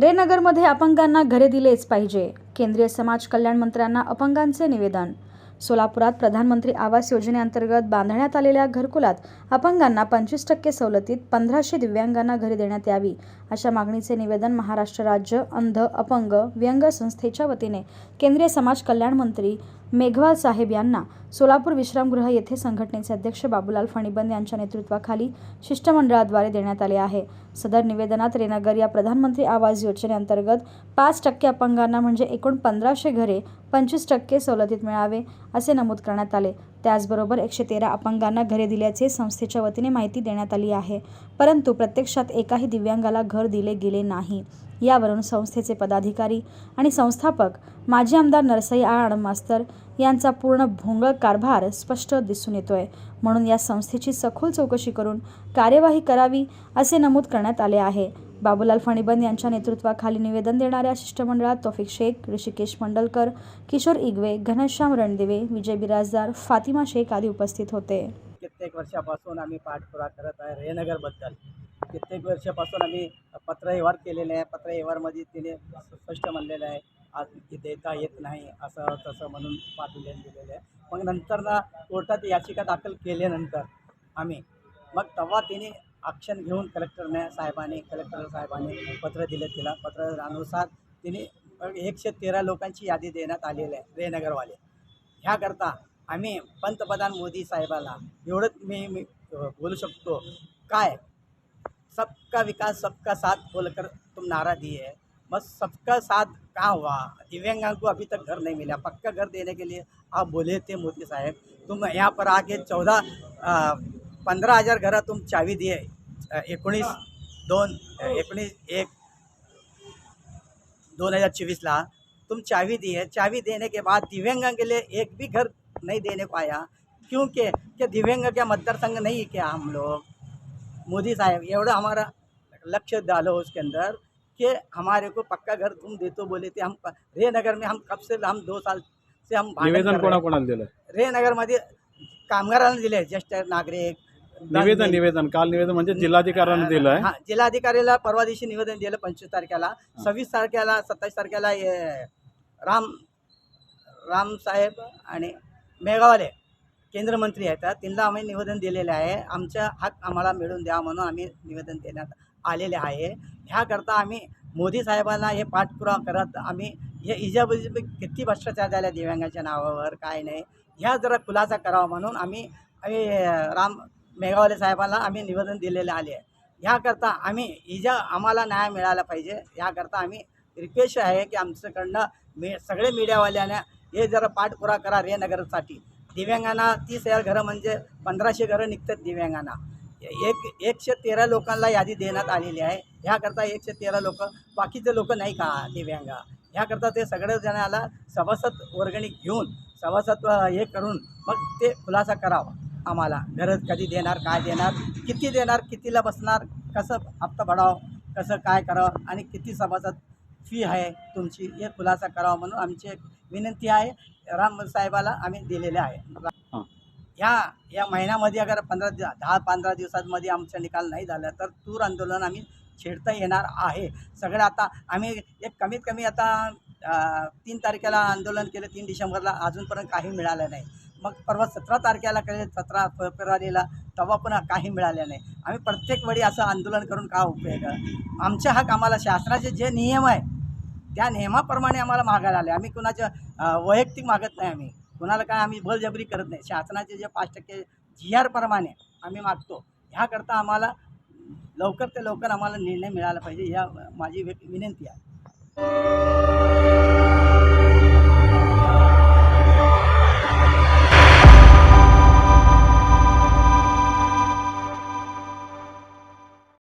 रेनगरमध्ये अपंगांना घरे दिलेच पाहिजे. केंद्रीय समाज कल्याण मंत्र्यांना अपंगांचे निवेदन. सोलापुरात प्रधानमंत्री आवास योजनेअंतर्गत बांधण्यात आलेल्या घरकुलात अपंगांना पंचवीस टक्के सवलतीत पंधराशे दिव्यांगांना घरे देण्यात यावी अशा मागणीचे निवेदन महाराष्ट्र राज्य अंध अपंग व्यंग संस्थेच्या वतीने केंद्रीय समाज कल्याण मंत्री मेघवाल साहेब यांना सोलापूर विश्रामगृह येथे संघटनेचे अध्यक्ष बाबूलाल फणीबंद यांच्या नेतृत्वाखाली शिष्टमंडळाद्वारे देण्यात आले आहे. सदर निवेदनात रेनगर या प्रधानमंत्री आवास योजनेअंतर्गत पाच टक्के अपंगांना म्हणजे एकूण पंधराशे घरे पंचवीस टक्के सवलतीत मिळावे असे नमूद करण्यात आले. त्याचबरोबर एकशे तेरा अपंगांना घरे दिल्याचे संस्थेच्या वतीने माहिती देण्यात आली आहे. परंतु प्रत्यक्षात एकाही दिव्यांगाला घर दिले गेले नाही. यावरून संस्थेचे पदाधिकारी आणि संस्थापक माजी आमदार नरसई आड मास्तर यांचा पूर्ण भोंगळ कारभार स्पष्ट दिसून येतोय. म्हणून या संस्थेची सखोल चौकशी करून कार्यवाही करावी असे नमूद करण्यात आले आहे. बाबूलाल फणीबंद यांच्या नेतृत्वाखाली निवेदन देणाऱ्या शिष्टमंडळात तौफिक शेख ऋषिकेश मंडलकर किशोर इगवे घनश्याम रणदिवे विजय बिराजदार फातिमा शेख आदी उपस्थित होते. कित्येक वर्षापासून आम्ही पाठपुरा करत आहे रेनगरबद्दल कित्येक वर्षापासून आम्ही पत्रव्यवहार केलेले आहे पत्रव्यवहारमध्ये तिने स्पष्ट म्हणलेलं आहे आज की देता येत नाही असं तसं म्हणून पाठवले दिलेलं आहे. मग नंतर ना कोर्टात याचिका दाखल केल्यानंतर आम्ही मग तेव्हा तिने ॲक्शन घेऊन कलेक्टरने साहेबांनी कलेक्टर साहेबांनी पत्र दिलं तिला. पत्रानुसार तिने एकशे तेरा लोकांची यादी देण्यात आलेली आहे रेनगरवाले ह्याकरता आम्ही पंतप्रधान मोदी साहेबाला एवढंच मी मी बोलू शकतो. काय? सबका विकास सबका साथ बोलकर तुम नारा दिए. बस सबका साथ कहाँ हुआ? दिव्यांगों को अभी तक घर नहीं मिला. पक्का घर देने के लिए आप बोले थे मोदी साहब. तुम यहाँ पर आके चौदह पंधरा हजार घरं तुम चावी दिए. एकोणीस दोन अ, एकोणीस एक दोन हजार चौबीसला तुम चावी दी है चावी देने के बाद दिव्यांग के लिए एक भी घर नहीं देने को आया. क्योंकि क्या दिव्यांग क्या मतदारसंघ नहीं है क्या हम लोग? मोदी साहब एवढं हमारा लक्ष्य डालो उसके अंदर कि हमारे को पक्का घर तुम दे तो बोले थे हम प- रेनगर में हम कब से हम दो साल से हम हैं. दिलं? रेनगरमध्ये कामगारांना दिले ज्येष्ठ नागरिक निवेदन निवेदन. काल निवेदन म्हणजे जिल्हाधिकाऱ्यांनी दिलं आहे हा जिल्हाधिकाऱ्याला परवा दिवशी निवेदन दिलं पंचवीस तारखेला. सव्वीस तारखेला सत्तावीस तारखेला हे राम रामसाहेब आणि मेघावाले केंद्रमंत्री आहेत. त्यांना आम्ही निवेदन दिलेले आहे. आमचा हक आम्हाला मिळवून द्या म्हणून आम्ही निवेदन देण्यात आलेले आहे. ह्याकरता आम्ही मोदी साहेबांना हे पाठपुरावा करत आम्ही हे इजाबजी किती भ्रष्टाचार झाल्या दिव्यांगाच्या नावावर काय नाही ह्या जरा खुलासा करावा म्हणून आम्ही आम्ही राम मेघावाले साहेबांना आम्ही निवेदन दिलेले आले आहे. ह्याकरता आम्ही इजा आम्हाला न्याय मिळाला पाहिजे ह्याकरता आम्ही रिक्वेस्ट आहे की आमच्याकडनं मी सगळे मीडियावाल्यांना हे जरा पाठपुरा करा रेनगरसाठी दिव्यांगांना तीस हजार घरं म्हणजे पंधराशे घरं निघतात दिव्यांगांना. एक एकशे तेरा लोकांना यादी देण्यात आलेली आहे. ह्याकरता एकशे तेरा लोक बाकीचे लोक नाही का दिव्यांग? ह्याकरता ते सगळे जणाला सभासद वर्गणी घेऊन सभासद हे करून मग ते खुलासा करावा. आम्हाला. घरं कधी देणार काय देणार किती देणार कितीला बसणार कसं हप्ता भराव कसं काय करावं आणि किती सभासद फी आहे तुमची हे खुलासा करावा म्हणून आमची एक विनंती आहे. राम साहेबाला आम्ही दिलेले आहे. हां. ह्या या महिन्यामध्ये अगर पंधरा दिव दहा पंधरा दिवसांमध्ये आमचा निकाल नाही झाला तर तूर आंदोलन आम्ही छेडता येणार आहे. सगळं आता आम्ही एक कमीत कमी आता तीन तारखेला आंदोलन केलं तीन डिसेंबरला अजूनपर्यंत काही मिळालं नाही. मग परवा सतरा तारखेला कळेल सतरा फेब्रुवारीला तेव्हा पण काही मिळालं नाही. आम्ही प्रत्येक वेळी असं आंदोलन करून का उपयोग आमच्या हक आम्हाला शासनाचे जे नियम आहे त्या नियमाप्रमाणे आम्हाला मागायला आले. आम्ही कुणाच्या वैयक्तिक मागत नाही आम्ही. कुणाला काय आम्ही बलजबरी करत नाही. शासनाचे जे पाच टक्के जी आरप्रमाणे आम्ही मागतो. ह्याकरता आम्हाला लवकर ते लवकर आम्हाला निर्णय मिळाला पाहिजे या माझी विनंती आहे.